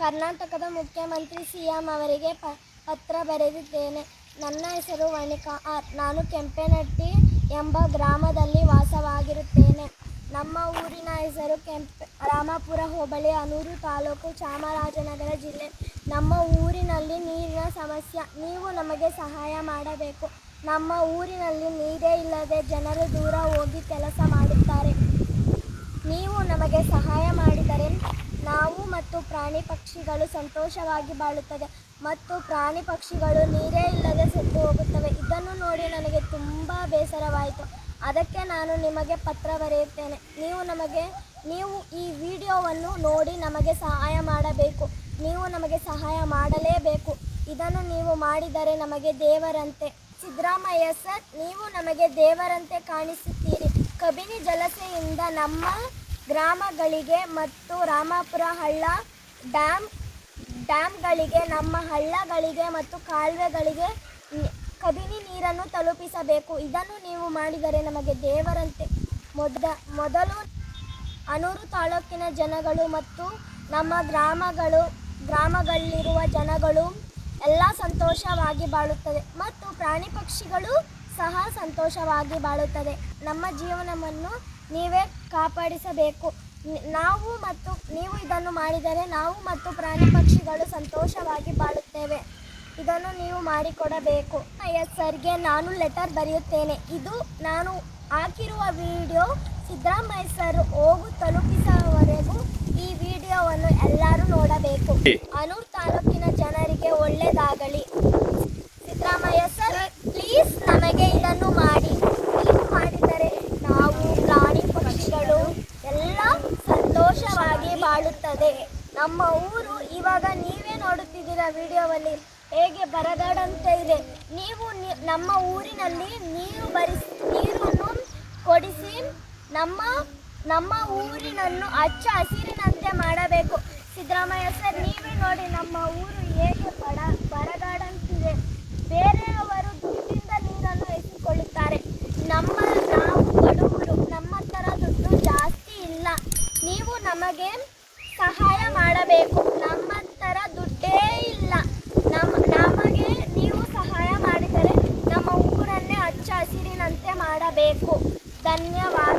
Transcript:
ಕರ್ನಾಟಕದ ಮುಖ್ಯಮಂತ್ರಿ C M ಅವರಿಗೆ ಪ, ಪತ್ರ ಬರೆದಿದ್ದೇನೆ. ನನ್ನ ಹೆಸರು ವನಿಕಾ ಆರ್. ನಾನು ಕೆಂಪೇನಟ್ಟಿ ಎಂಬ ಗ್ರಾಮದಲ್ಲಿ ವಾಸವಾಗಿರುತ್ತೇನೆ. ನಮ್ಮ ಊರಿನ ಹೆಸರು ಕೆಂಪೆ, ರಾಮಾಪುರ ಹೋಬಳಿ, ಅನೂರು ತಾಲೂಕು ಚಾಮರಾಜನಗರ ಜಿಲ್ಲೆ. ನಮ್ಮ ಊರಿನಲ್ಲಿ ನೀರಿನ ಸಮಸ್ಯೆ, ನೀವು ನಮಗೆ ಸಹಾಯ ಮಾಡಬೇಕು. ನಮ್ಮ ಊರಿನಲ್ಲಿ ನೀರೇ ಇಲ್ಲದೆ ಜನರು ದೂರ ಹೋಗಿ ಕೆಲಸ ಮಾಡುತ್ತಾರೆ. ನೀವು ನಮಗೆ ಸಹಾಯ ಮಾಡಿದರೆ ನಾವು ಮತ್ತು ಪ್ರಾಣಿ ಪಕ್ಷಿಗಳು ಸಂತೋಷವಾಗಿ ಬಾಳುತ್ತದೆ ಮತ್ತು ಪ್ರಾಣಿ ಪಕ್ಷಿಗಳು ನೀರೇ ಇಲ್ಲದೆ ಸತ್ತು ಹೋಗುತ್ತವೆ. ಇದನ್ನು ನೋಡಿ ನನಗೆ ತುಂಬ ಬೇಸರವಾಯಿತು. ಅದಕ್ಕೆ ನಾನು ನಿಮಗೆ ಪತ್ರ ಬರೆಯುತ್ತೇನೆ. ನೀವು ನಮಗೆ, ನೀವು ಈ ವಿಡಿಯೋವನ್ನು ನೋಡಿ ನಮಗೆ ಸಹಾಯ ಮಾಡಬೇಕು. ನೀವು ನಮಗೆ ಸಹಾಯ ಮಾಡಲೇಬೇಕು. ಇದನ್ನು ನೀವು ಮಾಡಿದರೆ ನಮಗೆ ದೇವರಂತೆ. ಸಿದ್ದರಾಮಯ್ಯ, ಸರ್, ನೀವು ನಮಗೆ ದೇವರಂತೆ ಕಾಣಿಸುತ್ತೀರಿ. ಕಬಿನಿ ಜಲಸೆಯಿಂದ ನಮ್ಮ ಗ್ರಾಮಗಳಿಗೆ ಮತ್ತು ರಾಮಾಪುರ ಹಳ್ಳ ಡ್ಯಾಮ್, ಡ್ಯಾಮ್ಗಳಿಗೆ, ನಮ್ಮ ಹಳ್ಳಗಳಿಗೆ ಮತ್ತು ಕಾಲುವೆಗಳಿಗೆ ಕಬಿನಿ ನೀರನ್ನು ತಲುಪಿಸಬೇಕು. ಇದನ್ನು ನೀವು ಮಾಡಿದರೆ ನಮಗೆ ದೇವರಂತೆ. ಮೊದ, ಮೊದಲು ಅನೂರು ತಾಲೂಕಿನ ಜನಗಳು ಮತ್ತು ನಮ್ಮ ಗ್ರಾಮಗಳು, ಗ್ರಾಮಗಳಲ್ಲಿರುವ ಜನಗಳು ಎಲ್ಲ ಸಂತೋಷವಾಗಿ ಬಾಳುತ್ತದೆ ಮತ್ತು ಪ್ರಾಣಿ ಪಕ್ಷಿಗಳು ಸಹ ಸಂತೋಷವಾಗಿ ಬಾಳುತ್ತದೆ. ನಮ್ಮ ಜೀವನವನ್ನು ನೀವೇ ಕಾಪಾಡಿಸಬೇಕು. ನಾವು ಮತ್ತು ನೀವು ಇದನ್ನು ಮಾಡಿದರೆ ನಾವು ಮತ್ತು ಪ್ರಾಣಿ ಪಕ್ಷಿಗಳು ಸಂತೋಷವಾಗಿ ಬಾಳುತ್ತೇವೆ. ಇದನ್ನು ನೀವು ಮಾಡಿಕೊಡಬೇಕು. ಎಸ್ ಸರ್ಗೆ ನಾನು ಲೆಟರ್ ಬರೆಯುತ್ತೇನೆ. ಇದು ನಾನು ಹಾಕಿರುವ ವಿಡಿಯೋ ಸಿದ್ದರಾಮಯ್ಯ ಸರ್ ಹೋಗು ತಲುಪಿಸುವವರೆಗೂ ಈ ವಿಡಿಯೋವನ್ನು ಎಲ್ಲರೂ ನೋಡಬೇಕು ಅನೂರ್ ತಾಲೂಕಿನ ಜನರಿಗೆ ಒಳ್ಳೆಯದಾಗಲಿ ಸಿದ್ದರಾಮಯ್ಯ ಸರ್ ಪ್ಲೀಸ್ ನಮಗೆ ಇದನ್ನು ಮಾಡಿ ನೀವು ಮಾಡಿದರೆ ನಾವು ಪ್ರಾಣಿ ಪಕ್ಷಿಗಳು ಎಲ್ಲ ಬಾಳುತ್ತದೆ ನಮ್ಮ ಊರು ಇವಾಗ ನೀವೇ ನೋಡುತ್ತಿದ್ದೀರಾ ವಿಡಿಯೋವಲ್ಲಿ? ಹೇಗೆ ಬರಗಾಡಂತೆ ಇದೆ. ನೀವು ನಮ್ಮ ಊರಿನಲ್ಲಿ ನೀರು ಬರಿಸಿ, ನೀರನ್ನು ಕೊಡಿಸಿ ನಮ್ಮ ನಮ್ಮ ಊರಿನನ್ನು ಹಚ್ಚ ಹಸಿರಿನಂತೆ ಮಾಡಬೇಕು. ಸಿದ್ದರಾಮಯ್ಯ ಸರ್, ನೀವೇ ನೋಡಿ ನಮ್ಮ ಊರು ಹೇಗೆ ಬಡ ಬರಗಾಡಂತಿದೆ ಬೇರೆಯವರು ದುಡ್ಡಿಂದ ನೀರನ್ನು ಎತ್ತಿಕೊಳ್ಳುತ್ತಾರೆ ನಮ್ಮ ನಾವು ಬಡವರು ನಮ್ಮ ಹತ್ರ ದುಡ್ಡು ಜಾಸ್ತಿ ಇಲ್ಲ ನೀವು ನಮಗೆ ಸಹಾಯ ಮಾಡಬೇಕು. ನಮ್ಮ ಹತ್ರ ದುಡ್ಡೇ ಇಲ್ಲ. ನಮ್ಮ ನಮಗೆ ನೀವು ಸಹಾಯ ಮಾಡಿದರೆ ನಮ್ಮ ಊರನ್ನೇ ಹಚ್ಚ ಹಸಿರಿನಂತೆ ಮಾಡಬೇಕು. ಧನ್ಯವಾದ.